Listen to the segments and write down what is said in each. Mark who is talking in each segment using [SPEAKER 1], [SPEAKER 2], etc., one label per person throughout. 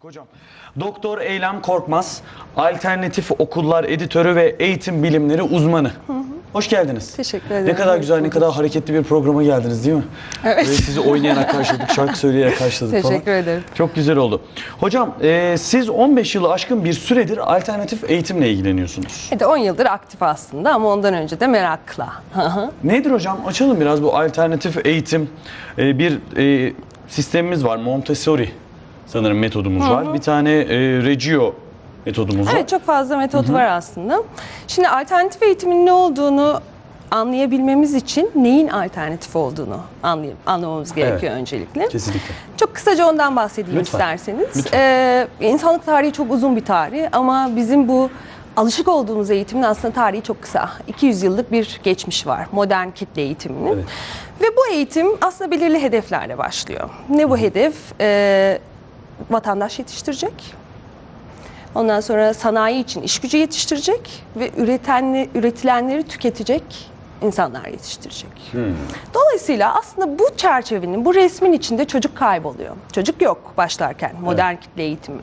[SPEAKER 1] Hocam, Doktor Eylem Korkmaz, Alternatif Okullar Editörü ve Eğitim Bilimleri uzmanı. Hoş geldiniz.
[SPEAKER 2] Teşekkür
[SPEAKER 1] Ne
[SPEAKER 2] ederim.
[SPEAKER 1] kadar
[SPEAKER 2] Hoş
[SPEAKER 1] güzel, ne kadar hareketli bir programa geldiniz değil mi?
[SPEAKER 2] Evet.
[SPEAKER 1] Böyle sizi oynayarak karşıladık, şarkı söyleyerek karşıladık falan.
[SPEAKER 2] Teşekkür ederim.
[SPEAKER 1] Çok güzel oldu. Hocam, e, siz 15 yılı aşkın bir süredir alternatif eğitimle ilgileniyorsunuz.
[SPEAKER 2] Evet 10 yıldır aktif aslında ama ondan önce de merakla.
[SPEAKER 1] Nedir hocam? Açalım biraz bu alternatif eğitim. E, bir e, sistemimiz var, Montessori sanırım metodumuz var. Bir tane e, Reggio metodumuz var.
[SPEAKER 2] evet çok fazla metot var aslında. Şimdi alternatif eğitimin ne olduğunu anlayabilmemiz için neyin alternatif olduğunu anlayıp anlamamız gerekiyor öncelikle.
[SPEAKER 1] Kesinlikle.
[SPEAKER 2] Çok kısaca ondan bahsedeyim
[SPEAKER 1] Lütfen.
[SPEAKER 2] isterseniz.
[SPEAKER 1] Lütfen.
[SPEAKER 2] Ee, insanlık tarihi çok uzun bir tarih ama bizim bu alışık olduğumuz eğitimin aslında tarihi çok kısa. 200 yıllık bir geçmiş var modern kitle eğitiminin.
[SPEAKER 1] Evet.
[SPEAKER 2] Ve bu eğitim aslında belirli hedeflerle başlıyor. Ne bu hedef? Ee, vatandaş yetiştirecek. Ondan sonra sanayi için iş gücü yetiştirecek ve üretenli, üretilenleri tüketecek insanlar yetiştirecek. Dolayısıyla aslında bu çerçevenin, bu resmin içinde çocuk kayboluyor. Çocuk yok başlarken modern kitle eğitimi.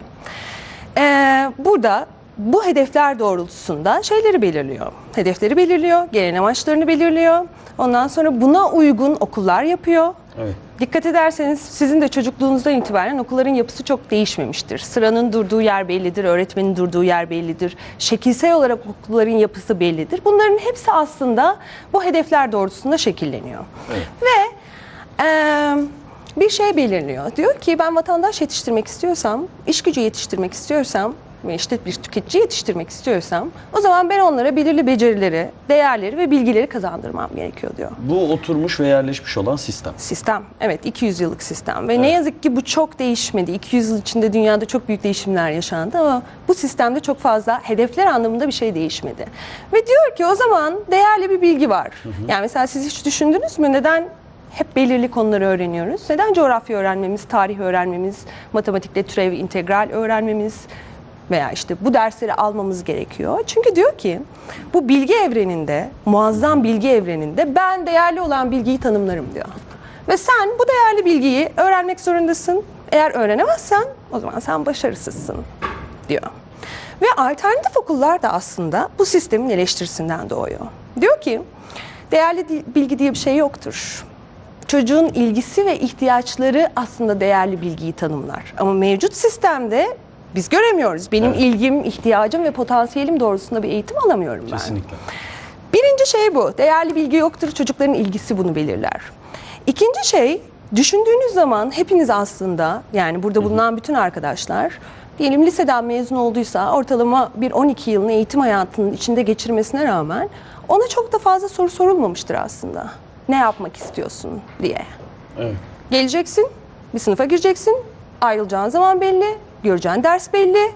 [SPEAKER 2] Ee, burada bu hedefler doğrultusunda şeyleri belirliyor. Hedefleri belirliyor, gelen amaçlarını belirliyor. Ondan sonra buna uygun okullar yapıyor.
[SPEAKER 1] Evet.
[SPEAKER 2] Dikkat ederseniz sizin de çocukluğunuzdan itibaren okulların yapısı çok değişmemiştir. Sıranın durduğu yer bellidir, öğretmenin durduğu yer bellidir. Şekilsel olarak okulların yapısı bellidir. Bunların hepsi aslında bu hedefler doğrultusunda şekilleniyor.
[SPEAKER 1] Evet.
[SPEAKER 2] Ve eee, bir şey belirliyor. Diyor ki ben vatandaş yetiştirmek istiyorsam, iş gücü yetiştirmek istiyorsam ve işte bir tüketici yetiştirmek istiyorsam o zaman ben onlara belirli becerileri, değerleri ve bilgileri kazandırmam gerekiyor diyor.
[SPEAKER 1] Bu oturmuş ve yerleşmiş olan sistem.
[SPEAKER 2] Sistem. Evet 200 yıllık sistem ve ne yazık ki bu çok değişmedi. 200 yıl içinde dünyada çok büyük değişimler yaşandı ama bu sistemde çok fazla hedefler anlamında bir şey değişmedi. Ve diyor ki o zaman değerli bir bilgi var. Yani mesela siz hiç düşündünüz mü neden hep belirli konuları öğreniyoruz? Neden coğrafya öğrenmemiz, tarih öğrenmemiz, matematikle türev, integral öğrenmemiz veya işte bu dersleri almamız gerekiyor. Çünkü diyor ki bu bilgi evreninde, muazzam bilgi evreninde ben değerli olan bilgiyi tanımlarım diyor. Ve sen bu değerli bilgiyi öğrenmek zorundasın. Eğer öğrenemezsen o zaman sen başarısızsın diyor. Ve alternatif okullar da aslında bu sistemin eleştirisinden doğuyor. Diyor ki değerli bilgi diye bir şey yoktur. Çocuğun ilgisi ve ihtiyaçları aslında değerli bilgiyi tanımlar. Ama mevcut sistemde biz göremiyoruz. Benim
[SPEAKER 1] Evet.
[SPEAKER 2] ilgim, ihtiyacım ve potansiyelim doğrultusunda bir eğitim alamıyorum ben.
[SPEAKER 1] Kesinlikle.
[SPEAKER 2] Birinci şey bu. Değerli bilgi yoktur. Çocukların ilgisi bunu belirler. İkinci şey düşündüğünüz zaman hepiniz aslında yani burada bulunan bütün arkadaşlar diyelim liseden mezun olduysa ortalama bir 12 yılını eğitim hayatının içinde geçirmesine rağmen ona çok da fazla soru sorulmamıştır aslında. Ne yapmak istiyorsun diye.
[SPEAKER 1] Evet.
[SPEAKER 2] Geleceksin, bir sınıfa gireceksin, ayrılacağın zaman belli, göreceğin ders belli,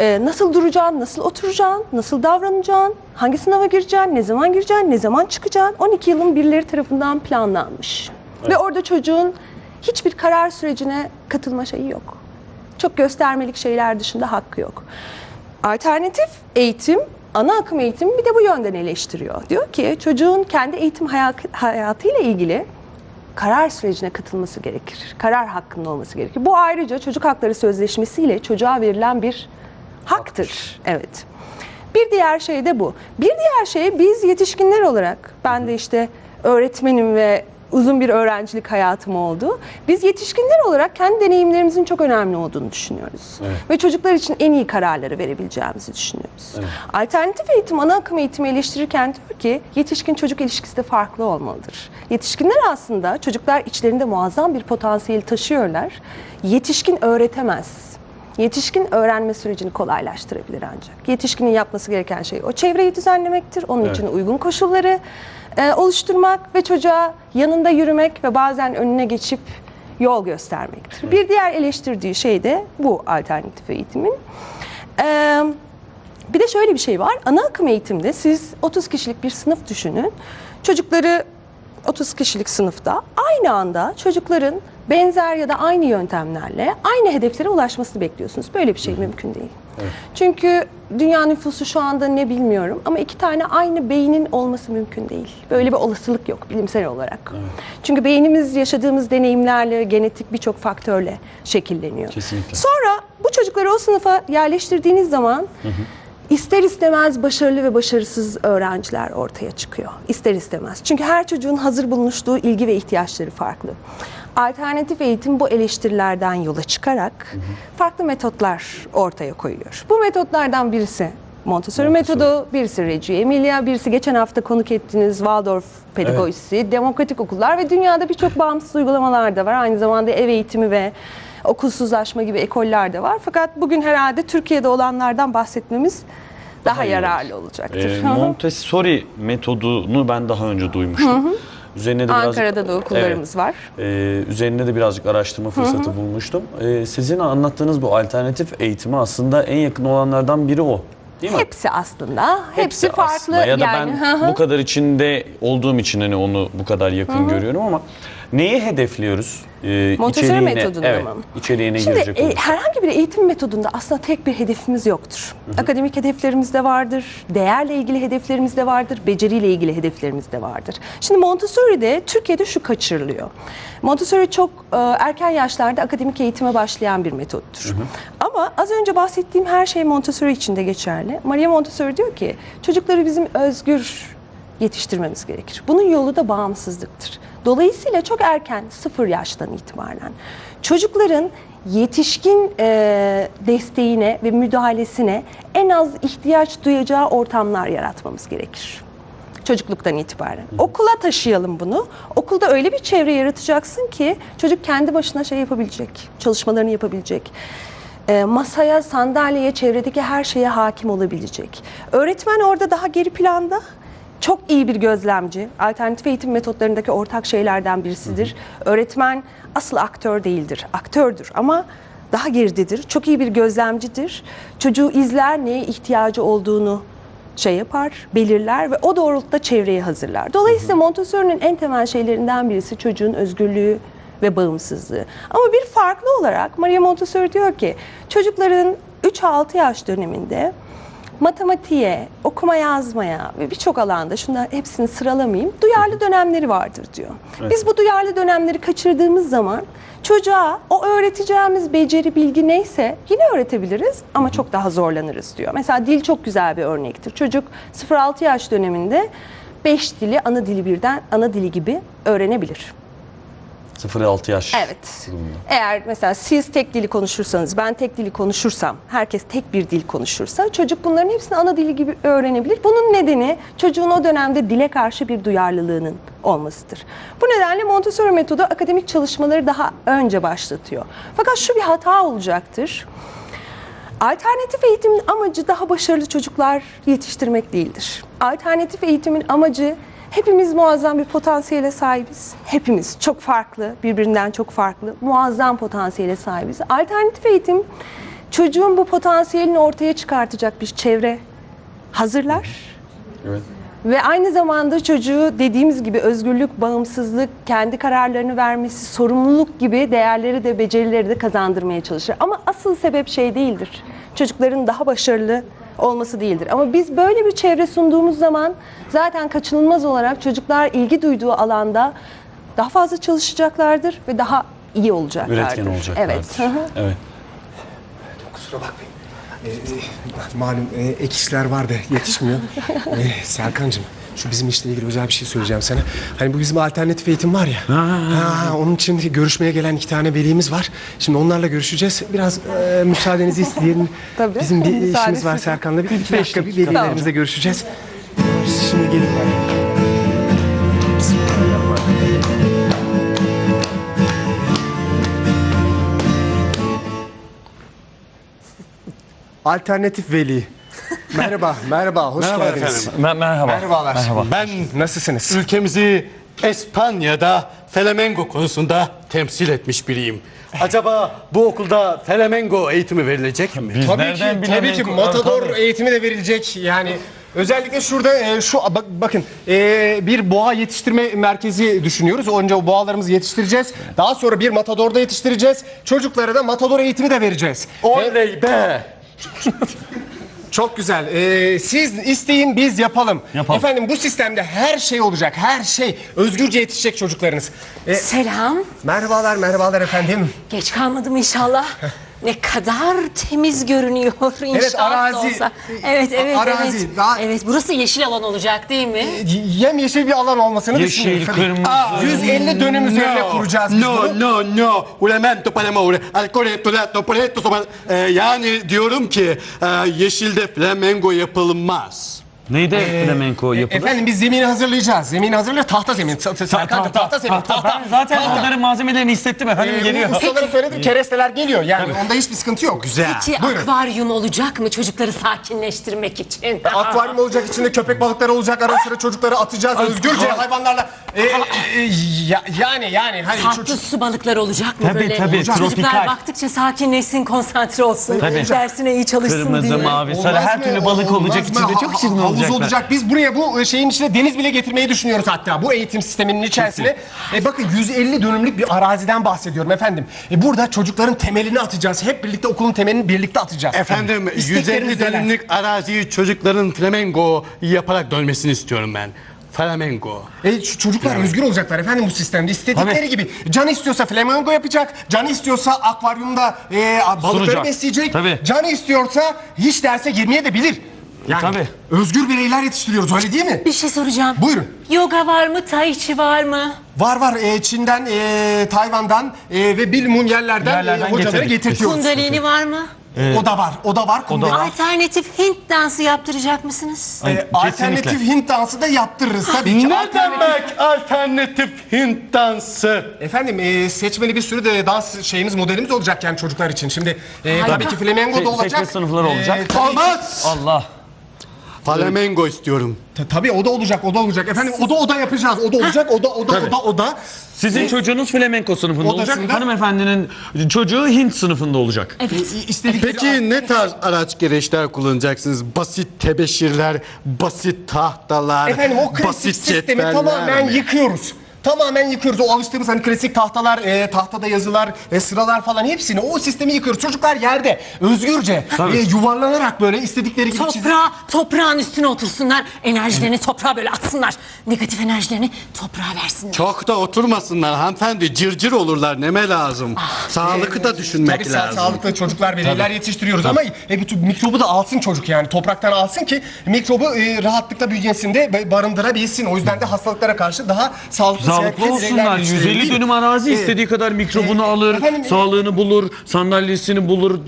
[SPEAKER 2] Ee, nasıl duracaksın, nasıl oturacaksın, nasıl davranacaksın, hangi sınava gireceksin, ne zaman gireceksin, ne zaman çıkacaksın. 12 yılın birileri tarafından planlanmış. Ve orada çocuğun hiçbir karar sürecine katılma şeyi yok. Çok göstermelik şeyler dışında hakkı yok. Alternatif eğitim, ana akım eğitim bir de bu yönden eleştiriyor. Diyor ki çocuğun kendi eğitim hayat- hayatıyla ilgili karar sürecine katılması gerekir. Karar hakkının olması gerekir. Bu ayrıca çocuk hakları sözleşmesiyle çocuğa verilen bir haktır. Evet. Bir diğer şey de bu. Bir diğer şey biz yetişkinler olarak ben de işte öğretmenim ve uzun bir öğrencilik hayatım oldu. Biz yetişkinler olarak kendi deneyimlerimizin çok önemli olduğunu düşünüyoruz.
[SPEAKER 1] Evet.
[SPEAKER 2] Ve çocuklar için en iyi kararları verebileceğimizi düşünüyoruz.
[SPEAKER 1] Evet.
[SPEAKER 2] Alternatif eğitim, ana akım eğitimi eleştirirken diyor ki yetişkin çocuk ilişkisi de farklı olmalıdır. Yetişkinler aslında çocuklar içlerinde muazzam bir potansiyeli taşıyorlar. Yetişkin öğretemez. Yetişkin öğrenme sürecini kolaylaştırabilir ancak. Yetişkinin yapması gereken şey o çevreyi düzenlemektir. Onun
[SPEAKER 1] Evet.
[SPEAKER 2] için uygun koşulları e, oluşturmak ve çocuğa yanında yürümek ve bazen önüne geçip yol göstermektir. Bir diğer eleştirdiği şey de bu alternatif eğitimin. Eee bir de şöyle bir şey var. Ana akım eğitimde siz 30 kişilik bir sınıf düşünün. Çocukları 30 kişilik sınıfta aynı anda çocukların benzer ya da aynı yöntemlerle aynı hedeflere ulaşmasını bekliyorsunuz. Böyle bir şey mümkün değil.
[SPEAKER 1] Evet.
[SPEAKER 2] Çünkü dünya nüfusu şu anda ne bilmiyorum ama iki tane aynı beynin olması mümkün değil. Böyle bir olasılık yok bilimsel olarak. Çünkü beynimiz yaşadığımız deneyimlerle, genetik birçok faktörle şekilleniyor.
[SPEAKER 1] Kesinlikle.
[SPEAKER 2] Sonra bu çocukları o sınıfa yerleştirdiğiniz zaman ister istemez başarılı ve başarısız öğrenciler ortaya çıkıyor. İster istemez. Çünkü her çocuğun hazır bulunuştuğu ilgi ve ihtiyaçları farklı. Alternatif eğitim bu eleştirilerden yola çıkarak farklı metotlar ortaya koyuyor. Bu metotlardan birisi Montessori, metodu, birisi Reggio Emilia, birisi geçen hafta konuk ettiğiniz Waldorf pedagojisi, demokratik okullar ve dünyada birçok bağımsız uygulamalar da var. Aynı zamanda ev eğitimi ve okulsuzlaşma gibi ekoller de var. Fakat bugün herhalde Türkiye'de olanlardan bahsetmemiz daha,
[SPEAKER 1] iyi
[SPEAKER 2] yararlı olacaktır. Hı hı.
[SPEAKER 1] Montessori metodunu ben daha önce duymuştum. Üzerine de birazcık,
[SPEAKER 2] Ankara'da da okullarımız var.
[SPEAKER 1] Evet, Ee, üzerine de birazcık araştırma fırsatı bulmuştum. Ee, sizin anlattığınız bu alternatif eğitimi aslında en yakın olanlardan biri o. Değil mi?
[SPEAKER 2] Hepsi aslında. Hepsi, farklı.
[SPEAKER 1] aslında. Ya da
[SPEAKER 2] yani. Hı hı.
[SPEAKER 1] ben bu kadar içinde olduğum için hani onu bu kadar yakın görüyorum ama neyi hedefliyoruz? Ee,
[SPEAKER 2] Montessori
[SPEAKER 1] içeriğine-
[SPEAKER 2] metodunda
[SPEAKER 1] evet,
[SPEAKER 2] mı?
[SPEAKER 1] içeriğine
[SPEAKER 2] Şimdi
[SPEAKER 1] girecek
[SPEAKER 2] e,
[SPEAKER 1] olursak.
[SPEAKER 2] herhangi bir eğitim metodunda aslında tek bir hedefimiz yoktur. Akademik hedeflerimiz de vardır, değerle ilgili hedeflerimiz de vardır, beceriyle ilgili hedeflerimiz de vardır. Şimdi Montessori'de Türkiye'de şu kaçırılıyor. Montessori çok e, erken yaşlarda akademik eğitime başlayan bir metottur. Ama az önce bahsettiğim her şey Montessori için de geçerli. Maria Montessori diyor ki çocukları bizim özgür yetiştirmemiz gerekir. Bunun yolu da bağımsızlıktır. Dolayısıyla çok erken sıfır yaştan itibaren çocukların yetişkin e, desteğine ve müdahalesine en az ihtiyaç duyacağı ortamlar yaratmamız gerekir. Çocukluktan itibaren. Okula taşıyalım bunu. Okulda öyle bir çevre yaratacaksın ki çocuk kendi başına şey yapabilecek, çalışmalarını yapabilecek. E, masaya, sandalyeye, çevredeki her şeye hakim olabilecek. Öğretmen orada daha geri planda. Çok iyi bir gözlemci. Alternatif eğitim metotlarındaki ortak şeylerden birisidir. Öğretmen asıl aktör değildir. Aktördür ama daha geridedir. Çok iyi bir gözlemcidir. Çocuğu izler, neye ihtiyacı olduğunu şey yapar, belirler ve o doğrultuda çevreyi hazırlar. Dolayısıyla Montessori'nin en temel şeylerinden birisi çocuğun özgürlüğü ve bağımsızlığı. Ama bir farklı olarak Maria Montessori diyor ki çocukların 3-6 yaş döneminde matematiğe, okuma yazmaya ve birçok alanda şunlar hepsini sıralamayayım duyarlı dönemleri vardır diyor. Biz bu duyarlı dönemleri kaçırdığımız zaman çocuğa o öğreteceğimiz beceri bilgi neyse yine öğretebiliriz ama çok daha zorlanırız diyor. Mesela dil çok güzel bir örnektir. Çocuk 0-6 yaş döneminde 5 dili ana dili birden ana dili gibi öğrenebilir.
[SPEAKER 1] 0-6 yaş.
[SPEAKER 2] Evet. Eğer mesela siz tek dili konuşursanız, ben tek dili konuşursam, herkes tek bir dil konuşursa çocuk bunların hepsini ana dili gibi öğrenebilir. Bunun nedeni çocuğun o dönemde dile karşı bir duyarlılığının olmasıdır. Bu nedenle Montessori metodu akademik çalışmaları daha önce başlatıyor. Fakat şu bir hata olacaktır. Alternatif eğitimin amacı daha başarılı çocuklar yetiştirmek değildir. Alternatif eğitimin amacı hepimiz muazzam bir potansiyele sahibiz. Hepimiz çok farklı, birbirinden çok farklı, muazzam potansiyele sahibiz. Alternatif eğitim çocuğun bu potansiyelini ortaya çıkartacak bir çevre hazırlar.
[SPEAKER 1] Evet.
[SPEAKER 2] Ve aynı zamanda çocuğu dediğimiz gibi özgürlük, bağımsızlık, kendi kararlarını vermesi, sorumluluk gibi değerleri de becerileri de kazandırmaya çalışır. Ama asıl sebep şey değildir. Çocukların daha başarılı olması değildir. Ama biz böyle bir çevre sunduğumuz zaman zaten kaçınılmaz olarak çocuklar ilgi duyduğu alanda daha fazla çalışacaklardır ve daha iyi olacaklardır.
[SPEAKER 1] Üretken olacaklardır.
[SPEAKER 2] Evet.
[SPEAKER 1] Evet.
[SPEAKER 3] Kusura bakmayın. Ee, e, malum e, ek işler var da yetişmiyor. ee, Serkan'cığım şu bizim işle ilgili özel bir şey söyleyeceğim sana. Hani bu bizim alternatif eğitim var ya. Ha, onun için görüşmeye gelen iki tane velimiz var. Şimdi onlarla görüşeceğiz. Biraz e, müsaadenizi isteyelim.
[SPEAKER 2] Tabii.
[SPEAKER 3] Bizim bir işimiz
[SPEAKER 2] Müsaadesi.
[SPEAKER 3] var Serkan'la. Bir iki dakika bir velilerimizle görüşeceğiz. Şimdi gelin. Alternatif veli. Merhaba, merhaba. Hoş
[SPEAKER 4] Merhaba
[SPEAKER 3] geldiniz.
[SPEAKER 4] efendim.
[SPEAKER 1] Me- merhaba.
[SPEAKER 3] Merhabalar.
[SPEAKER 4] Ben
[SPEAKER 3] Nasılsınız?
[SPEAKER 4] ülkemizi Espanya'da flamengo konusunda temsil etmiş biriyim. Acaba bu okulda flamengo eğitimi verilecek mi?
[SPEAKER 1] Biz
[SPEAKER 3] Tabii ki, tabii ki matador eğitimi de verilecek. Yani özellikle şurada e, şu bak, bakın e, bir boğa yetiştirme merkezi düşünüyoruz. Önce boğalarımızı yetiştireceğiz. Daha sonra bir matador da yetiştireceğiz. Çocuklara da matador eğitimi de vereceğiz.
[SPEAKER 4] Oley be!
[SPEAKER 3] Çok güzel. Ee, siz isteyin biz yapalım.
[SPEAKER 1] Yapalım.
[SPEAKER 3] Efendim bu sistemde her şey olacak. Her şey. Özgürce yetişecek çocuklarınız. Ee,
[SPEAKER 5] Selam.
[SPEAKER 3] merhabalar merhabalar efendim.
[SPEAKER 5] Geç kalmadım inşallah. Ne kadar temiz görünüyor inşaat da
[SPEAKER 3] arazi.
[SPEAKER 5] olsa. Evet, evet,
[SPEAKER 3] Arazi,
[SPEAKER 5] evet.
[SPEAKER 3] daha-
[SPEAKER 5] Evet, burası yeşil alan olacak değil mi?
[SPEAKER 3] Yem yeşil bir alan olmasını
[SPEAKER 1] Yeşil,
[SPEAKER 3] düşünüyoruz. tabii.
[SPEAKER 1] kırmızı.
[SPEAKER 3] Aa, 150 dönüm üzerine kuracağız biz
[SPEAKER 4] no,
[SPEAKER 3] bunu.
[SPEAKER 4] No, no, Ulemento palemore, alcoletto, letto, poletto, sopa- Ee, yani diyorum ki e, yeşilde flamengo yapılmaz.
[SPEAKER 1] Neyde flamenko yapılır?
[SPEAKER 3] Efendim biz zemini hazırlayacağız. Zemini hazırlayacağız. Tahta zemin. Sa- sa- Serkan'cığım, tahta, zemin. Tahta.
[SPEAKER 1] Ben zaten
[SPEAKER 3] tahta.
[SPEAKER 1] onların malzemelerini hissettim efendim
[SPEAKER 3] Ee,
[SPEAKER 1] geliyor.
[SPEAKER 3] Ustaları söyledim. Keresteler geliyor. Yani onda hiçbir sıkıntı yok. Güzel.
[SPEAKER 5] Peki
[SPEAKER 3] Buyurun.
[SPEAKER 5] akvaryum olacak mı çocukları sakinleştirmek için?
[SPEAKER 3] Akvaryum olacak, içinde köpek balıkları olacak. Ara sıra çocukları atacağız özgürce hayvanlarla. Ee, e, ya- yani yani hani
[SPEAKER 5] Tatlı
[SPEAKER 3] çocuk
[SPEAKER 5] su balıkları olacak mı
[SPEAKER 1] Tabii,
[SPEAKER 5] böyle?
[SPEAKER 1] tabii,
[SPEAKER 5] Çocuklar
[SPEAKER 1] tropikal.
[SPEAKER 5] baktıkça sakinleşsin, konsantre olsun.
[SPEAKER 1] Tabii.
[SPEAKER 5] Dersine iyi çalışsın
[SPEAKER 1] Kırmızı,
[SPEAKER 5] diye.
[SPEAKER 1] mavi, sarı
[SPEAKER 3] Olmaz
[SPEAKER 1] her
[SPEAKER 3] mı?
[SPEAKER 1] türlü balık
[SPEAKER 3] Olmaz
[SPEAKER 1] olacak
[SPEAKER 3] mı?
[SPEAKER 1] içinde.
[SPEAKER 3] Ha-
[SPEAKER 1] Çok şirin
[SPEAKER 3] havuz
[SPEAKER 1] olacaklar.
[SPEAKER 3] olacak. Biz buraya bu şeyin içine deniz bile getirmeyi düşünüyoruz hatta. Bu eğitim sisteminin içerisine. E bakın 150 dönümlük bir araziden bahsediyorum efendim. E burada çocukların temelini atacağız. Hep birlikte okulun temelini birlikte atacağız.
[SPEAKER 4] Efendim
[SPEAKER 3] İstekleriniz
[SPEAKER 4] 150
[SPEAKER 3] neler?
[SPEAKER 4] dönümlük araziyi çocukların flamengo yaparak dönmesini istiyorum ben. Flamengo.
[SPEAKER 3] E, şu çocuklar özgür olacaklar efendim bu sistemde. İstedikleri
[SPEAKER 1] Tabii.
[SPEAKER 3] gibi. Can istiyorsa flamingo yapacak. Can istiyorsa akvaryumda e, balıkları
[SPEAKER 1] Sunacak.
[SPEAKER 3] besleyecek.
[SPEAKER 1] Tabii.
[SPEAKER 3] Can istiyorsa hiç derse girmeye de bilir. Yani
[SPEAKER 1] Tabii.
[SPEAKER 3] özgür bireyler yetiştiriyoruz öyle değil mi?
[SPEAKER 5] Bir şey soracağım.
[SPEAKER 3] Buyurun.
[SPEAKER 5] Yoga var mı, tai chi var mı?
[SPEAKER 3] Var var e, Çin'den, e, Tayvan'dan e, ve bilmum yerlerden,
[SPEAKER 1] Yerlerden
[SPEAKER 3] e, hocaları
[SPEAKER 1] getirdik
[SPEAKER 3] getirtiyoruz.
[SPEAKER 5] Kundalini var mı?
[SPEAKER 3] O da var, o da var. Kundalini.
[SPEAKER 5] Alternatif Hint dansı yaptıracak mısınız?
[SPEAKER 3] E, alternatif Hint dansı da yaptırırız tabii ki.
[SPEAKER 4] Ne
[SPEAKER 3] Alternatif-
[SPEAKER 4] demek alternatif Hint dansı?
[SPEAKER 3] Efendim e, seçmeli bir sürü de dans şeyimiz modelimiz olacak yani çocuklar için. Şimdi e, tabii ki flamengo
[SPEAKER 1] Se-
[SPEAKER 3] da olacak.
[SPEAKER 1] seçme sınıfları olacak.
[SPEAKER 3] tabii ki-
[SPEAKER 4] Olmaz.
[SPEAKER 1] Allah.
[SPEAKER 4] Flamengo istiyorum.
[SPEAKER 3] Ta- tabii o da olacak, o da olacak. Efendim o da o da yapacağız. O da olacak, o da o da o da o da.
[SPEAKER 1] Sizin çocuğunuz flamenko sınıfında olacak.
[SPEAKER 3] Odasında-
[SPEAKER 1] Hanımefendinin çocuğu Hint sınıfında olacak.
[SPEAKER 3] E, istedikleri
[SPEAKER 4] Peki ne tarz araç gereçler kullanacaksınız? Basit tebeşirler, basit tahtalar,
[SPEAKER 3] Efendim o klasik
[SPEAKER 4] basit
[SPEAKER 3] sistemi
[SPEAKER 4] cetveller
[SPEAKER 3] tamamen
[SPEAKER 4] mi?
[SPEAKER 3] yıkıyoruz. Tamamen yıkıyoruz. O alıştığımız hani klasik tahtalar, e, tahtada yazılar, e, sıralar falan hepsini o sistemi yıkıyoruz. Çocuklar yerde özgürce e, yuvarlanarak böyle istedikleri gibi çizip
[SPEAKER 5] Toprağa, toprağın üstüne otursunlar. Enerjilerini toprağa böyle atsınlar. Negatif enerjilerini toprağa versinler.
[SPEAKER 4] Çok da oturmasınlar hanımefendi. Cırcır olurlar neme lazım. Sağlıklı da düşünmek
[SPEAKER 3] Tabii sa-
[SPEAKER 4] lazım.
[SPEAKER 3] sağlıklı çocuklar, bireyler yetiştiriyoruz ama e, bütün mikrobu da alsın çocuk yani topraktan alsın ki mikrobu e, rahatlıkla bünyesinde ba- barındırabilsin. O yüzden de hastalıklara karşı daha sağlıklı,
[SPEAKER 1] Sağlıklı olsunlar.
[SPEAKER 3] yetiştirelim,
[SPEAKER 1] 150
[SPEAKER 3] değil mi?
[SPEAKER 1] dönüm arazi istediği kadar mikrobunu
[SPEAKER 3] e,
[SPEAKER 1] alır,
[SPEAKER 3] efendim, e-
[SPEAKER 1] sağlığını bulur, sandalyesini bulur,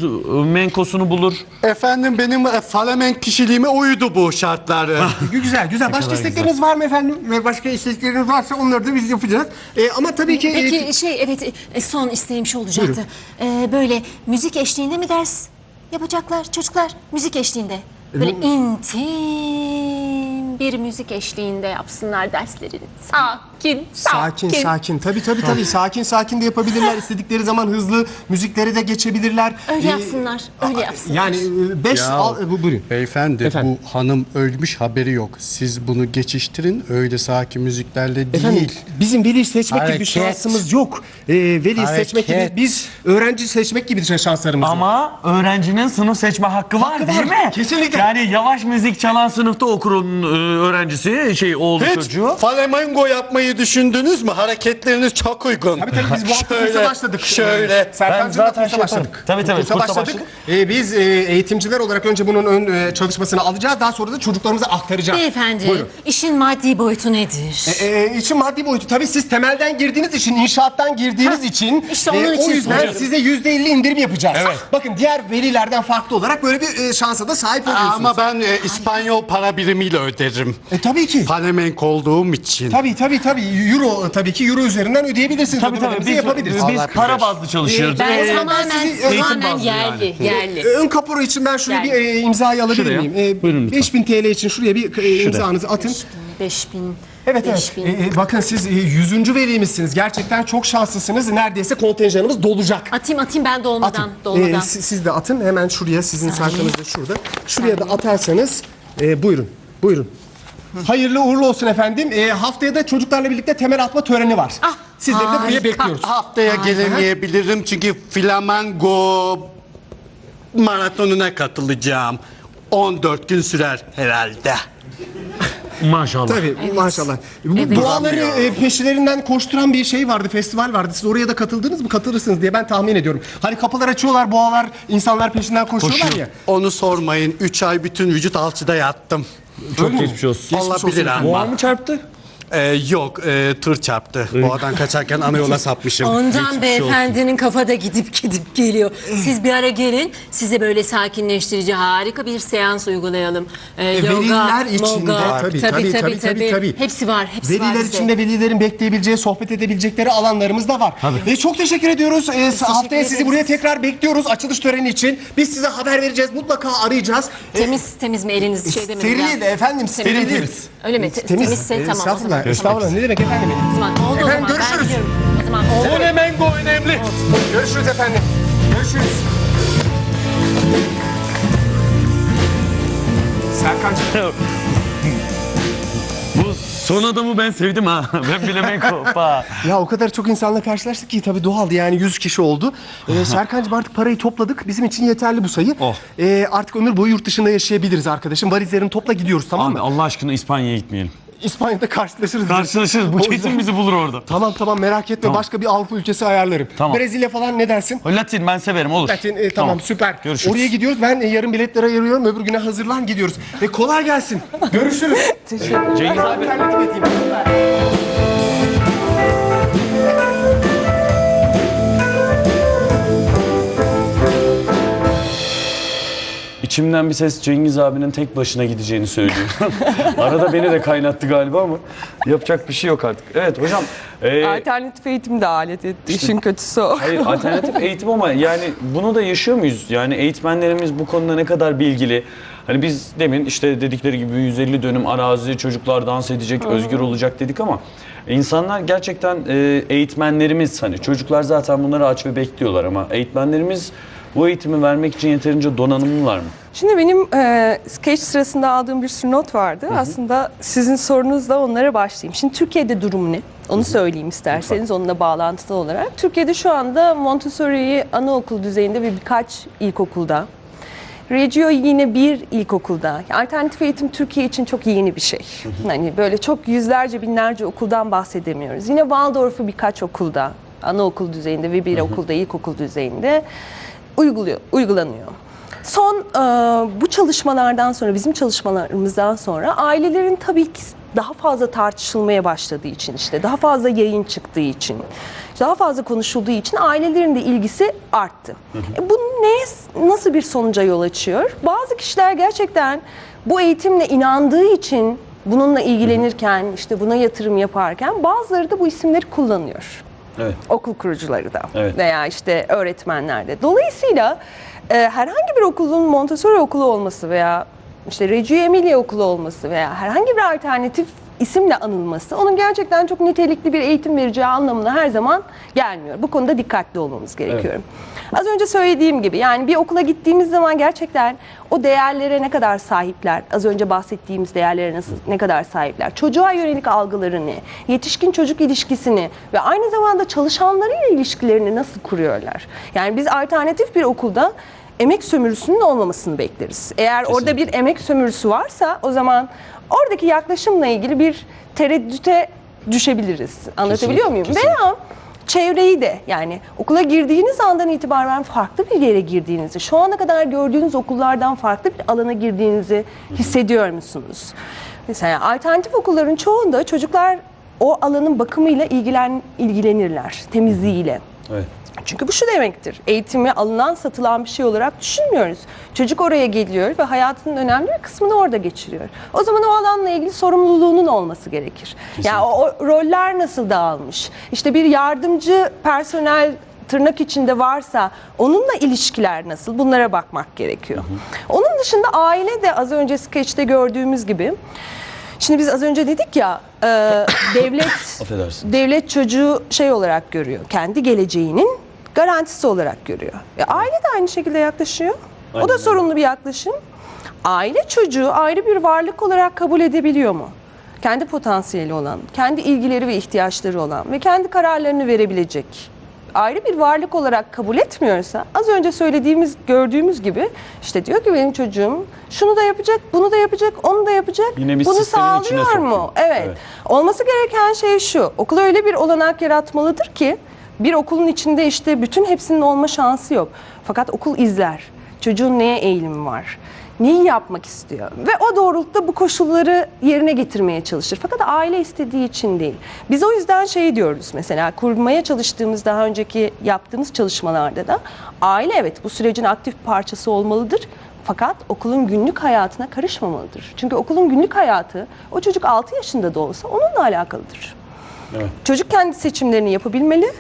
[SPEAKER 1] menkosunu bulur.
[SPEAKER 4] Efendim benim e, flamenk kişiliğime uydu bu şartlar.
[SPEAKER 3] Güzel güzel. Başka istekleriniz var mı efendim? Ve başka istekleriniz varsa onları da biz yapacağız. E, ama tabii ki... e,
[SPEAKER 5] Peki şey evet e, son isteğim şu olacaktı. Ee, böyle müzik eşliğinde mi ders yapacaklar çocuklar? Müzik eşliğinde. Böyle intim bir müzik eşliğinde yapsınlar derslerini. Sakin, sakin.
[SPEAKER 3] Sakin sakin. Tabii tabii tabii. Sakin sakin de yapabilirler. İstedikleri zaman hızlı müzikleri de geçebilirler.
[SPEAKER 5] Öyle
[SPEAKER 3] E,
[SPEAKER 5] yapsınlar, öyle yapsınlar.
[SPEAKER 3] Yani 5 al e, bu buyurun.
[SPEAKER 4] Beyefendi
[SPEAKER 3] Efendim?
[SPEAKER 4] bu hanım ölmüş haberi yok. Siz bunu geçiştirin öyle sakin müziklerle değil.
[SPEAKER 3] Efendim bizim veli seçmek gibi bir
[SPEAKER 4] Hareket.
[SPEAKER 3] şansımız yok. Ee, veli
[SPEAKER 4] Hareket.
[SPEAKER 3] seçmek gibi biz öğrenci seçmek gibi bir şanslarımız var.
[SPEAKER 1] Ama öğrencinin sınıf seçme hakkı var değil
[SPEAKER 3] var,
[SPEAKER 1] mi?
[SPEAKER 3] kesinlikle.
[SPEAKER 1] Yani yavaş müzik çalan sınıfta okurun e, öğrencisi, şey oğlu
[SPEAKER 4] Hiç
[SPEAKER 1] çocuğu.
[SPEAKER 4] flamengo yapmayı düşündünüz mü? Hareketleriniz çok uygun.
[SPEAKER 3] Tabii tabii biz bu hafta
[SPEAKER 4] Şöyle,
[SPEAKER 3] kursa başladık.
[SPEAKER 4] Şöyle.
[SPEAKER 3] Ee, Serkan'cığımla
[SPEAKER 1] zaten
[SPEAKER 3] kursa
[SPEAKER 1] şey yaparım.
[SPEAKER 3] başladık.
[SPEAKER 1] Tabii, tabii,
[SPEAKER 3] Kursa
[SPEAKER 1] kursa
[SPEAKER 3] başladık. Ee, biz e, eğitimciler olarak önce bunun ön e, çalışmasını alacağız. Daha sonra da çocuklarımıza aktaracağız.
[SPEAKER 5] Beyefendi
[SPEAKER 3] Buyurun.
[SPEAKER 5] işin maddi boyutu nedir?
[SPEAKER 3] Ee, için maddi boyutu. Tabii siz temelden girdiğiniz için, inşaattan girdiğiniz
[SPEAKER 5] Ha,
[SPEAKER 3] için
[SPEAKER 5] işte onun
[SPEAKER 3] o
[SPEAKER 5] için
[SPEAKER 3] yüzden
[SPEAKER 5] soruyorum.
[SPEAKER 3] size yüzde elli indirim yapacağız. Bakın diğer velilerden farklı olarak böyle bir e, şansa da sahip oluyorsunuz.
[SPEAKER 4] Ama ben e, İspanyol para birimiyle öderim.
[SPEAKER 3] E, tabii ki.
[SPEAKER 4] Flamenk olduğum için.
[SPEAKER 3] Tabii tabii tabii. Euro tabii ki euro üzerinden ödeyebilirsiniz.
[SPEAKER 1] Tabii tabii biz,
[SPEAKER 3] yapabiliriz.
[SPEAKER 1] biz para bazlı çalışıyoruz.
[SPEAKER 5] Ben
[SPEAKER 1] Ee,
[SPEAKER 5] tamamen,
[SPEAKER 3] sizi-
[SPEAKER 5] tamamen
[SPEAKER 1] bazlı
[SPEAKER 5] yerli, yerli.
[SPEAKER 3] Ön kapora için ben şuraya
[SPEAKER 5] Yani.
[SPEAKER 3] bir e, imzayı alabilir
[SPEAKER 1] Şuraya.
[SPEAKER 3] miyim? Ee,
[SPEAKER 1] Buyurun lütfen.
[SPEAKER 3] 5000 TL için şuraya bir e, imzanızı atın.
[SPEAKER 5] 5000,
[SPEAKER 3] Evet evet.
[SPEAKER 5] 5000.
[SPEAKER 3] Ee, e, bakın siz e, 100. velimizsiniz. Gerçekten çok şanslısınız. Neredeyse kontenjanımız dolacak.
[SPEAKER 5] Atayım atayım ben dolmadan,
[SPEAKER 3] Atın.
[SPEAKER 5] dolmadan.
[SPEAKER 3] Ee, siz, siz de atın. Hemen şuraya sizin sayfanız da şurada. Şuraya da atarsanız e, buyurun. Buyurun. Hayırlı uğurlu olsun efendim. Ee, haftaya da çocuklarla birlikte temel atma töreni var.
[SPEAKER 5] Ah,
[SPEAKER 3] Sizleri de buraya bekliyoruz.
[SPEAKER 4] Haftaya gelemeyebilirim çünkü flamengo maratonuna katılacağım. 14 gün sürer herhalde.
[SPEAKER 1] Maşallah.
[SPEAKER 3] Tabii maşallah. Bu
[SPEAKER 5] Evet.
[SPEAKER 3] duaları e, peşlerinden koşturan bir şey vardı, festival vardı. Siz oraya da katıldınız mı? Katılırsınız diye ben tahmin ediyorum. Hani kapılar açıyorlar, boğalar, insanlar peşinden koşuyorlar ya.
[SPEAKER 4] Onu sormayın. 3 ay bütün vücut alçıda yattım.
[SPEAKER 1] Çok geçmiş olsun.
[SPEAKER 4] Olabilir
[SPEAKER 1] Boğa
[SPEAKER 4] ama.
[SPEAKER 1] mı çarptı?
[SPEAKER 4] Ee, yok e, tır çarptı. Boğadan kaçarken ana yola sapmışım.
[SPEAKER 5] Ondan beyefendinin kafa da gidip gidip geliyor. Siz bir ara gelin, size böyle sakinleştirici harika bir seans uygulayalım. Ee, yoga,
[SPEAKER 3] veliler içinde,
[SPEAKER 5] moga.
[SPEAKER 3] tabii, tabii, tabii, tabii, tabii.
[SPEAKER 5] Hepsi var, hepsi var
[SPEAKER 3] Veliler
[SPEAKER 5] bize.
[SPEAKER 3] içinde velilerin bekleyebileceği, sohbet edebilecekleri alanlarımız da var. E, çok teşekkür ediyoruz. E, haftaya sizi
[SPEAKER 5] ederiz.
[SPEAKER 3] buraya tekrar bekliyoruz açılış töreni için. Biz size haber vereceğiz. Mutlaka arayacağız. E,
[SPEAKER 5] Temiz temiz mi eliniz şey demedim
[SPEAKER 3] steril
[SPEAKER 5] ya.
[SPEAKER 3] efendim, steril.
[SPEAKER 5] Temiz. Öyle mi? Te- temizse
[SPEAKER 3] E,
[SPEAKER 5] tamam o zaman.
[SPEAKER 3] Estağfurullah, estağfurullah. Ne demek efendim?
[SPEAKER 5] O zaman oldu o
[SPEAKER 3] Efendim,
[SPEAKER 5] zaman.
[SPEAKER 3] görüşürüz.
[SPEAKER 5] Ben gidiyorum. O zaman oldu.
[SPEAKER 4] Felemengo önemli.
[SPEAKER 3] Görüşürüz efendim. Görüşürüz. Serkan'cığım.
[SPEAKER 1] Bu son adamı ben sevdim ha. Ben bilemedim. Pa.
[SPEAKER 3] Ya o kadar çok insanla karşılaştık ki tabii doğaldı yani 100 kişi oldu. Ee, Serkan'cığım artık parayı topladık. Bizim için yeterli bu sayı.
[SPEAKER 1] Oh.
[SPEAKER 3] Ee, artık ömür boyu yurt dışında yaşayabiliriz arkadaşım. Valizlerini topla gidiyoruz tamam
[SPEAKER 1] Abi
[SPEAKER 3] mı?
[SPEAKER 1] Allah aşkına İspanya'ya gitmeyelim.
[SPEAKER 3] İspanya'da karşılaşırız.
[SPEAKER 1] Karşılaşırız. Bu
[SPEAKER 3] O
[SPEAKER 1] kesin
[SPEAKER 3] yüzden-
[SPEAKER 1] bizi bulur orada.
[SPEAKER 3] Tamam tamam merak etme. Başka bir Avrupa ülkesi ayarlarım.
[SPEAKER 1] Tamam.
[SPEAKER 3] Brezilya falan ne dersin?
[SPEAKER 1] Latin ben severim olur.
[SPEAKER 3] Latin e, tamam, süper.
[SPEAKER 1] Görüşürüz.
[SPEAKER 3] Oraya gidiyoruz. Ben e, yarın biletleri ayırıyorum. Öbür güne hazırlan gidiyoruz. Ve kolay gelsin. Görüşürüz.
[SPEAKER 1] Cengiz abi
[SPEAKER 3] Alternatif edeyim.
[SPEAKER 1] İçimden bir ses Cengiz abinin tek başına gideceğini söylüyor. Arada beni de kaynattı galiba ama yapacak bir şey yok artık. Evet hocam. e,
[SPEAKER 2] Alternatif eğitim de alet etti. İşin kötüsü o.
[SPEAKER 1] hayır alternatif eğitim ama yani bunu da yaşıyor muyuz? Yani eğitmenlerimiz bu konuda ne kadar bilgili? Hani biz demin işte dedikleri gibi 150 dönüm arazi, çocuklar dans edecek, özgür olacak dedik ama insanlar gerçekten e, eğitmenlerimiz hani çocuklar zaten bunları aç ve bekliyorlar ama eğitmenlerimiz bu eğitimi vermek için yeterince donanımlılar mı?
[SPEAKER 2] Şimdi benim e, sketch sırasında aldığım bir sürü not vardı. Aslında sizin sorunuzla onlara başlayayım. Şimdi Türkiye'de durum ne? Onu söyleyeyim isterseniz onunla bağlantılı olarak. Türkiye'de şu anda Montessori'yi anaokul düzeyinde ve birkaç ilkokulda. Reggio yine bir ilkokulda. Alternatif eğitim Türkiye için çok yeni bir şey. Hani böyle çok yüzlerce binlerce okuldan bahsedemiyoruz. Yine Waldorf'u birkaç okulda, anaokul düzeyinde ve bir okulda, ilkokul düzeyinde uyguluyor, uygulanıyor. Son e, bu çalışmalardan sonra, bizim çalışmalarımızdan sonra ailelerin tabii ki daha fazla tartışılmaya başladığı için işte daha fazla yayın çıktığı için daha fazla konuşulduğu için ailelerin de ilgisi arttı. E, bu ne nasıl bir sonuca yol açıyor? Bazı kişiler gerçekten bu eğitimle inandığı için bununla ilgilenirken işte buna yatırım yaparken bazıları da bu isimleri kullanıyor
[SPEAKER 1] Evet.
[SPEAKER 2] okul kurucuları da
[SPEAKER 1] Evet.
[SPEAKER 2] veya işte öğretmenler de. Dolayısıyla e, herhangi bir okulun Montessori okulu olması veya işte Reggio Emilia okulu olması veya herhangi bir alternatif isimle anılması onun gerçekten çok nitelikli bir eğitim vereceği anlamına her zaman gelmiyor. Bu konuda dikkatli olmamız gerekiyor. Az önce söylediğim gibi yani bir okula gittiğimiz zaman gerçekten o değerlere ne kadar sahipler, az önce bahsettiğimiz değerlere nasıl ne kadar sahipler, çocuğa yönelik algılarını, yetişkin çocuk ilişkisini ve aynı zamanda çalışanlarıyla ilişkilerini nasıl kuruyorlar? Yani biz alternatif bir okulda emek sömürüsünün olmamasını bekleriz. Eğer orada bir emek sömürüsü varsa o zaman oradaki yaklaşımla ilgili bir tereddüte düşebiliriz. Anlatabiliyor
[SPEAKER 1] Kesinlikle,
[SPEAKER 2] muyum?
[SPEAKER 1] kesinlikle.
[SPEAKER 2] Veya çevreyi de yani okula girdiğiniz andan itibaren farklı bir yere girdiğinizi, şu ana kadar gördüğünüz okullardan farklı bir alana girdiğinizi hissediyor musunuz? Mesela alternatif okulların çoğunda çocuklar o alanın bakımıyla ilgilen ilgilenirler, temizliğiyle.
[SPEAKER 1] Evet.
[SPEAKER 2] Çünkü bu şu demektir. Eğitimi alınan, satılan bir şey olarak düşünmüyoruz. Çocuk oraya geliyor ve hayatının önemli bir kısmını orada geçiriyor. O zaman o alanla ilgili sorumluluğunun olması gerekir. Yani o, o roller nasıl dağılmış? İşte bir yardımcı personel tırnak içinde varsa onunla ilişkiler nasıl? Bunlara bakmak gerekiyor. Onun dışında aile de az önce skeçte gördüğümüz gibi Şimdi biz az önce dedik ya e, devlet devlet çocuğu şey olarak görüyor. Kendi geleceğinin garantisi olarak görüyor. E, aile de aynı şekilde yaklaşıyor. O
[SPEAKER 1] Aynen
[SPEAKER 2] da
[SPEAKER 1] öyle.
[SPEAKER 2] sorunlu bir yaklaşım. Aile çocuğu ayrı bir varlık olarak kabul edebiliyor mu? Kendi potansiyeli olan, kendi ilgileri ve ihtiyaçları olan ve kendi kararlarını verebilecek ayrı bir varlık olarak kabul etmiyorsa az önce söylediğimiz gördüğümüz gibi işte diyor ki benim çocuğum şunu da yapacak, bunu da yapacak, onu da yapacak.
[SPEAKER 1] Yine bir
[SPEAKER 2] bunu sağlıyor mu? Evet.
[SPEAKER 1] Evet.
[SPEAKER 2] Olması gereken şey şu. Okul öyle bir olanak yaratmalıdır ki bir okulun içinde işte bütün hepsinin olma şansı yok. Fakat okul izler. Çocuğun neye eğilimi var? Neyi yapmak istiyor? Ve o doğrultuda bu koşulları yerine getirmeye çalışır. Fakat aile istediği için değil. Biz o yüzden şey diyoruz mesela kurmaya çalıştığımız daha önceki yaptığımız çalışmalarda da aile evet bu sürecin aktif parçası olmalıdır. Fakat okulun günlük hayatına karışmamalıdır. Çünkü okulun günlük hayatı o çocuk 6 yaşında da olsa onunla alakalıdır.
[SPEAKER 1] Evet.
[SPEAKER 2] Çocuk kendi seçimlerini yapabilmeli,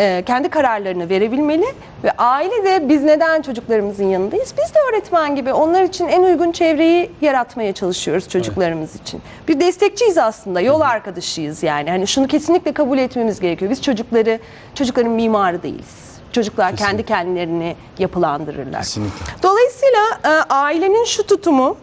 [SPEAKER 2] e, kendi kararlarını verebilmeli ve aile de biz neden çocuklarımızın yanındayız? Biz de öğretmen gibi onlar için en uygun çevreyi yaratmaya çalışıyoruz çocuklarımız için. Bir destekçiyiz aslında, yol arkadaşıyız yani. Hani şunu kesinlikle kabul etmemiz gerekiyor. Biz çocukları, çocukların mimarı değiliz. Çocuklar kendi kendilerini yapılandırırlar.
[SPEAKER 1] Kesinlikle.
[SPEAKER 2] Dolayısıyla e, ailenin şu tutumu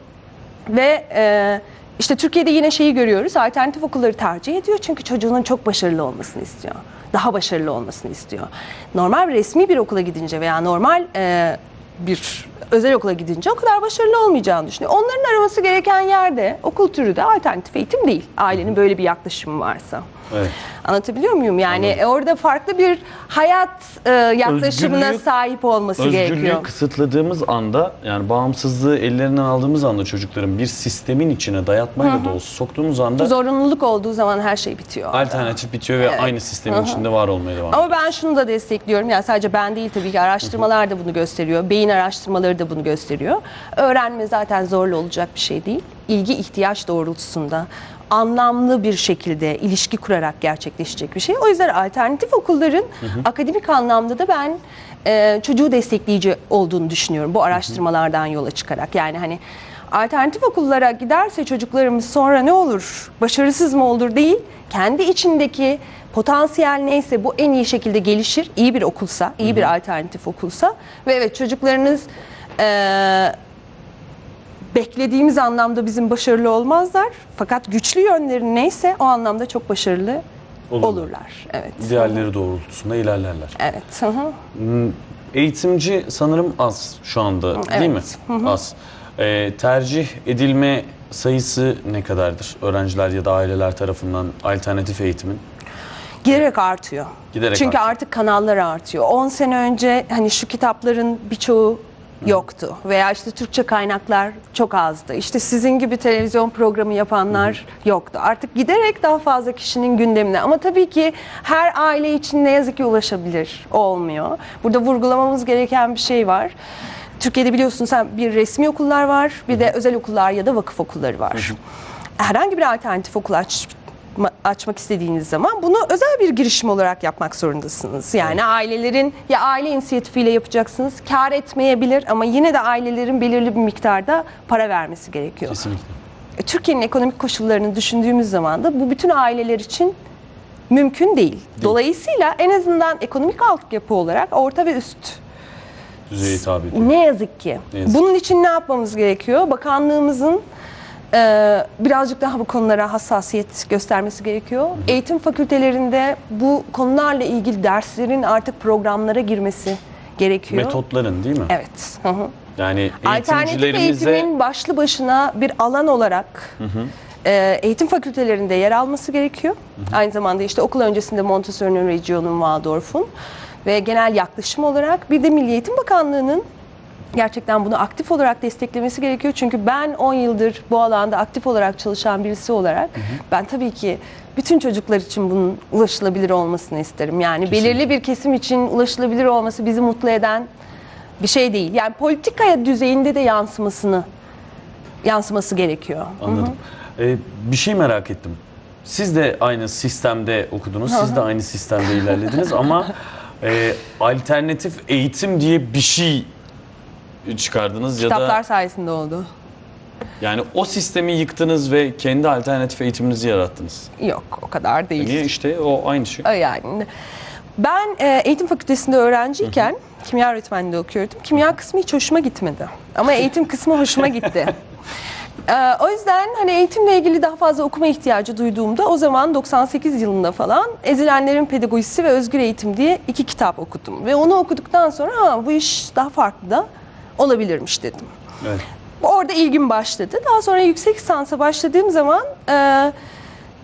[SPEAKER 2] ve e, işte Türkiye'de yine şeyi görüyoruz. Alternatif okulları tercih ediyor çünkü çocuğunun çok başarılı olmasını istiyor. Daha başarılı olmasını istiyor. Normal resmi bir okula gidince veya normal e, bir özel okula gidince o kadar başarılı olmayacağını düşünüyor. Onların araması gereken yerde okul türü de alternatif eğitim değil. Ailenin böyle bir yaklaşımı varsa.
[SPEAKER 1] Evet.
[SPEAKER 2] Anlatabiliyor muyum? Yani e, orada farklı bir hayat e, yaklaşımına
[SPEAKER 1] Özgürlüğü-
[SPEAKER 2] sahip olması
[SPEAKER 1] Özgürlüğü
[SPEAKER 2] gerekiyor.
[SPEAKER 1] kısıtladığımız anda yani bağımsızlığı ellerinden aldığımız anda çocukların bir sistemin içine dayatmayla da olsa soktuğumuz anda
[SPEAKER 2] Zorunluluk olduğu zaman her şey bitiyor.
[SPEAKER 1] alternatif bitiyor ve aynı sistemin içinde var olmaya devam ediyor.
[SPEAKER 2] Ama ben şunu da destekliyorum. Yani sadece ben değil tabii ki araştırmalar da bunu gösteriyor. Beyin araştırmaları da bunu gösteriyor. Öğrenme zaten zorlu olacak bir şey değil. İlgi ihtiyaç doğrultusunda anlamlı bir şekilde ilişki kurarak gerçekleşecek bir şey. O yüzden alternatif okulların akademik anlamda da ben e, çocuğu destekleyici olduğunu düşünüyorum bu araştırmalardan yola çıkarak. Yani hani alternatif okullara giderse çocuklarımız sonra ne olur? Başarısız mı olur değil. Kendi içindeki potansiyel neyse bu en iyi şekilde gelişir. İyi bir okulsa, iyi bir alternatif okulsa ve evet çocuklarınız eee, beklediğimiz anlamda bizim başarılı olmazlar. Fakat güçlü yönleri neyse o anlamda çok başarılı
[SPEAKER 1] Olurlar.
[SPEAKER 2] olurlar. Evet.
[SPEAKER 1] Diğerleri doğrultusunda ilerlerler.
[SPEAKER 2] Evet. Hı hı.
[SPEAKER 1] Eğitimci sanırım az şu anda değil mi?
[SPEAKER 2] Evet.
[SPEAKER 1] Az. Ee, tercih edilme sayısı ne kadardır? Öğrenciler ya da aileler tarafından alternatif eğitimin.
[SPEAKER 2] Giderek artıyor.
[SPEAKER 1] Giderek
[SPEAKER 2] Çünkü
[SPEAKER 1] artıyor.
[SPEAKER 2] artık kanallar artıyor. 10 sene önce hani şu kitapların birçoğu yoktu veya işte Türkçe kaynaklar çok azdı. İşte sizin gibi televizyon programı yapanlar yoktu. Artık giderek daha fazla kişinin gündemine ama tabii ki her aile için ne yazık ki ulaşabilir olmuyor. Burada vurgulamamız gereken bir şey var. Türkiye'de biliyorsun sen bir resmi okullar var, bir de özel okullar ya da vakıf okulları var. Herhangi bir alternatif okul aç açmak istediğiniz zaman bunu özel bir girişim olarak yapmak zorundasınız. Yani ailelerin ya aile inisiyatifiyle yapacaksınız. Kar etmeyebilir ama yine de ailelerin belirli bir miktarda para vermesi gerekiyor.
[SPEAKER 1] Kesinlikle.
[SPEAKER 2] E, Türkiye'nin ekonomik koşullarını düşündüğümüz zaman da bu bütün aileler için mümkün değil. Dolayısıyla en azından ekonomik altyapı olarak orta ve üst
[SPEAKER 1] Düzeye hitap ediyor.
[SPEAKER 2] ne yazık ki.
[SPEAKER 1] Ne yazık.
[SPEAKER 2] Bunun için ne yapmamız gerekiyor? Bakanlığımızın e, birazcık daha bu konulara hassasiyet göstermesi gerekiyor. Eğitim fakültelerinde bu konularla ilgili derslerin artık programlara girmesi gerekiyor.
[SPEAKER 1] Metotların değil mi?
[SPEAKER 2] Evet. Hı hı.
[SPEAKER 1] Yani
[SPEAKER 2] Alternatif
[SPEAKER 1] eğitimcilerimize
[SPEAKER 2] eğitimin başlı başına bir alan olarak e, eğitim fakültelerinde yer alması gerekiyor. Aynı zamanda işte okul öncesinde Montessori'nin, Reggio'nun, Waldorf'un ve genel yaklaşım olarak bir de Milli Eğitim Bakanlığı'nın gerçekten bunu aktif olarak desteklemesi gerekiyor. Çünkü ben 10 yıldır bu alanda aktif olarak çalışan birisi olarak ben tabii ki bütün çocuklar için bunun ulaşılabilir olmasını isterim. Yani belirli bir kesim için ulaşılabilir olması bizi mutlu eden bir şey değil. Yani politikaya düzeyinde de yansımasını yansıması gerekiyor.
[SPEAKER 1] Anladım. Ee, bir şey merak ettim. Siz de aynı sistemde okudunuz, siz de aynı sistemde ilerlediniz ama e, alternatif eğitim diye bir şey çıkardınız ya
[SPEAKER 2] Kitaplar
[SPEAKER 1] da
[SPEAKER 2] sayesinde oldu.
[SPEAKER 1] yani o sistemi yıktınız ve kendi alternatif eğitiminizi yarattınız.
[SPEAKER 2] Yok o kadar değil.
[SPEAKER 1] Niye işte o aynı şey.
[SPEAKER 2] Yani ben e, eğitim fakültesinde öğrenciyken kimya öğretmenliğinde okuyordum. Kimya kısmı hiç hoşuma gitmedi. Ama eğitim kısmı hoşuma gitti. Ee, o yüzden hani eğitimle ilgili daha fazla okuma ihtiyacı duyduğumda o zaman 98 yılında falan Ezilenlerin Pedagojisi ve Özgür Eğitim diye iki kitap okudum. Ve onu okuduktan sonra ha, bu iş daha farklı da olabilirmiş dedim.
[SPEAKER 1] Evet.
[SPEAKER 2] Orada ilgim başladı. Daha sonra yüksek lisansa başladığım zaman e,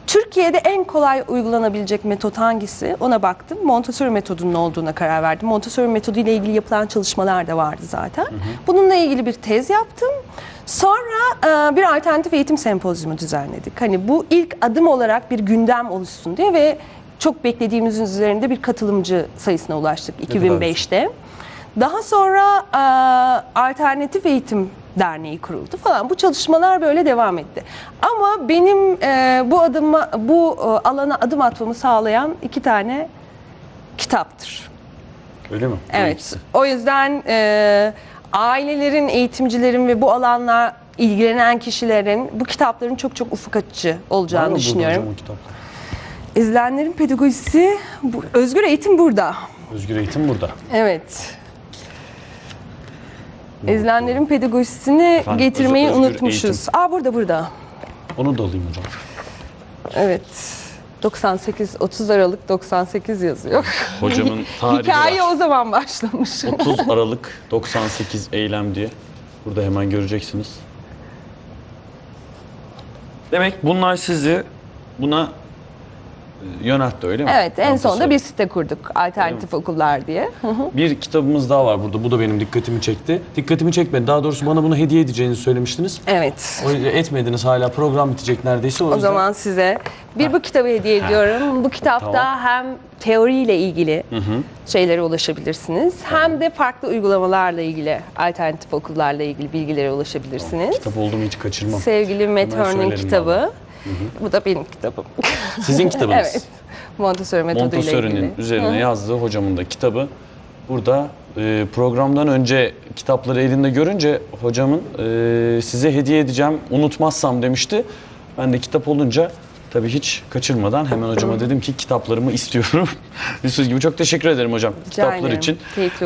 [SPEAKER 2] Türkiye'de en kolay uygulanabilecek metot hangisi? Ona baktım. Montessori metodunun olduğuna karar verdim. Montessori metodu ile ilgili yapılan çalışmalar da vardı zaten. Bununla ilgili bir tez yaptım. Sonra e, bir alternatif eğitim sempozyumu düzenledik. Hani bu ilk adım olarak bir gündem oluşsun diye ve çok beklediğimizin üzerinde bir katılımcı sayısına ulaştık
[SPEAKER 1] kadar
[SPEAKER 2] 2005'te. Daha sonra e, Alternatif Eğitim Derneği kuruldu falan. Bu çalışmalar böyle devam etti. Ama benim e, bu adıma bu e, alana adım atmamı sağlayan iki tane kitaptır.
[SPEAKER 1] Öyle mi?
[SPEAKER 2] Evet.
[SPEAKER 1] Hangisi?
[SPEAKER 2] O yüzden e, ailelerin, eğitimcilerin ve bu alanla ilgilenen kişilerin bu kitapların çok çok ufuk açıcı
[SPEAKER 1] Var
[SPEAKER 2] olacağını
[SPEAKER 1] burada
[SPEAKER 2] düşünüyorum.
[SPEAKER 1] hocam o kitaplar?
[SPEAKER 2] İzleyenlerin pedagojisi, özgür eğitim burada.
[SPEAKER 1] Özgür eğitim burada.
[SPEAKER 2] Evet. Ezilenlerin pedagojisini
[SPEAKER 1] Efendim,
[SPEAKER 2] getirmeyi
[SPEAKER 1] öz- özgür
[SPEAKER 2] unutmuşuz. Aa burada burada.
[SPEAKER 1] Onu da alayım hocam.
[SPEAKER 2] Evet. 98 30 Aralık 98 yazıyor.
[SPEAKER 1] Hocamın tarihi
[SPEAKER 2] Hikaye
[SPEAKER 1] var.
[SPEAKER 2] o zaman başlamış.
[SPEAKER 1] 30 Aralık 98 eylem diye. Burada hemen göreceksiniz. Demek bunlar sizi buna yöneltti öyle mi?
[SPEAKER 2] evet, en sonunda
[SPEAKER 1] Montessori.
[SPEAKER 2] bir site kurduk. Alternatif okullar diye.
[SPEAKER 1] Bir kitabımız daha var burada. Bu da benim dikkatimi çekti. Dikkatimi çekmedi. Daha doğrusu bana bunu hediye edeceğinizi söylemiştiniz.
[SPEAKER 2] Evet.
[SPEAKER 1] O yüzden etmediniz hala program bitecek neredeyse. O,
[SPEAKER 2] O
[SPEAKER 1] yüzden
[SPEAKER 2] zaman size bir bu kitabı hediye ediyorum. Bu kitapta
[SPEAKER 1] Tamam.
[SPEAKER 2] hem teoriyle ilgili şeylere ulaşabilirsiniz. Hem de farklı uygulamalarla ilgili, alternatif okullarla ilgili bilgilere ulaşabilirsiniz.
[SPEAKER 1] kitap olduğumu hiç kaçırmam.
[SPEAKER 2] Sevgili
[SPEAKER 1] Hemen
[SPEAKER 2] Hörn'ün
[SPEAKER 1] söylerim
[SPEAKER 2] kitabı. Bu da benim kitabım.
[SPEAKER 1] Sizin kitabınız.
[SPEAKER 2] evet. Montessori metoduyla ilgili.
[SPEAKER 1] Montessori'nin üzerine yazdığı hocamın da kitabı. Burada e, programdan önce kitapları elinde görünce hocamın e, size hediye edeceğim unutmazsam demişti. Ben de kitap olunca tabii hiç kaçırmadan hemen hocama dedim ki kitaplarımı istiyorum. Söz gibi çok teşekkür ederim hocam kitaplar
[SPEAKER 2] ederim.
[SPEAKER 1] için.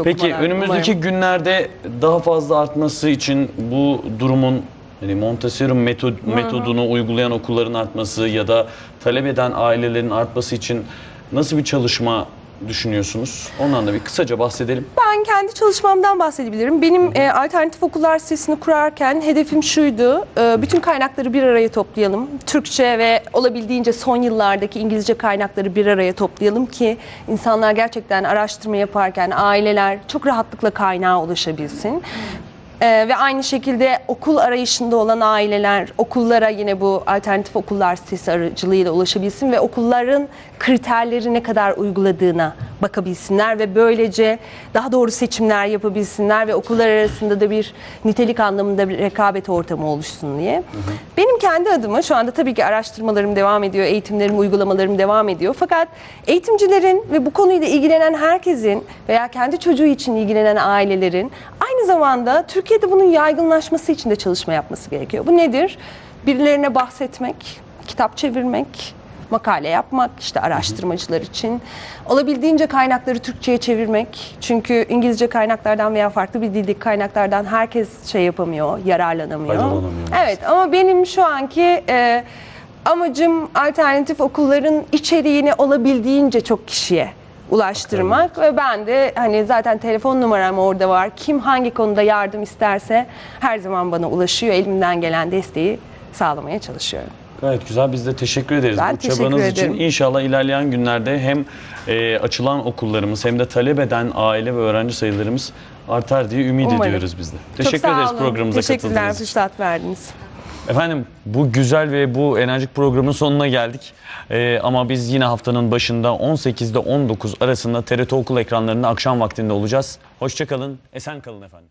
[SPEAKER 1] Peki önümüzdeki
[SPEAKER 2] umarım.
[SPEAKER 1] günlerde daha fazla artması için bu durumun hani Montessori metod, metodunu uygulayan okulların artması ya da talep eden ailelerin artması için nasıl bir çalışma düşünüyorsunuz? Ondan da bir kısaca bahsedelim.
[SPEAKER 2] Ben kendi çalışmamdan bahsedebilirim. Benim e, alternatif okullar sitesini kurarken hedefim şuydu. e, bütün kaynakları bir araya toplayalım. Türkçe ve olabildiğince son yıllardaki İngilizce kaynakları bir araya toplayalım ki insanlar gerçekten araştırma yaparken aileler çok rahatlıkla kaynağa ulaşabilsin. E, ve aynı şekilde okul arayışında olan aileler okullara yine bu alternatif okullar sitesi aracılığıyla ulaşabilsin ve okulların kriterleri ne kadar uyguladığına bakabilsinler ve böylece daha doğru seçimler yapabilsinler ve okullar arasında da bir nitelik anlamında bir rekabet ortamı oluşsun diye. Benim kendi adıma şu anda tabii ki araştırmalarım devam ediyor, eğitimlerim, uygulamalarım devam ediyor. Fakat eğitimcilerin ve bu konuyla ilgilenen herkesin veya kendi çocuğu için ilgilenen ailelerin aynı zamanda Türkiye'de bunun yaygınlaşması için de çalışma yapması gerekiyor. Bu nedir? Birilerine bahsetmek, kitap çevirmek, makale yapmak işte araştırmacılar için. Olabildiğince kaynakları Türkçe'ye çevirmek. Çünkü İngilizce kaynaklardan veya farklı bir dildeki kaynaklardan herkes şey yapamıyor, yararlanamıyor.
[SPEAKER 1] Faydalanamıyor.
[SPEAKER 2] Evet ama benim şu anki e, amacım alternatif okulların içeriğini olabildiğince çok kişiye ulaştırmak ve ben de hani zaten telefon numaram orada var. Kim hangi konuda yardım isterse her zaman bana ulaşıyor. Elimden gelen desteği sağlamaya çalışıyorum.
[SPEAKER 1] Gayet güzel. Biz de teşekkür ederiz
[SPEAKER 2] Ben
[SPEAKER 1] bu
[SPEAKER 2] teşekkür
[SPEAKER 1] çabanız için.
[SPEAKER 2] ederim.
[SPEAKER 1] İnşallah ilerleyen günlerde hem e, açılan okullarımız hem de talep eden aile ve öğrenci sayılarımız artar diye ümit
[SPEAKER 2] Umarım.
[SPEAKER 1] ediyoruz biz de. Teşekkür ederiz
[SPEAKER 2] olun.
[SPEAKER 1] programımıza
[SPEAKER 2] Teşekkürler
[SPEAKER 1] katıldığınız için.
[SPEAKER 2] fırsat verdiniz.
[SPEAKER 1] Efendim bu güzel ve bu enerjik programın sonuna geldik. Ee, ama biz yine haftanın başında 18 ile 19 arasında TRT Okul ekranlarında akşam vaktinde olacağız. Hoşçakalın, esen kalın efendim.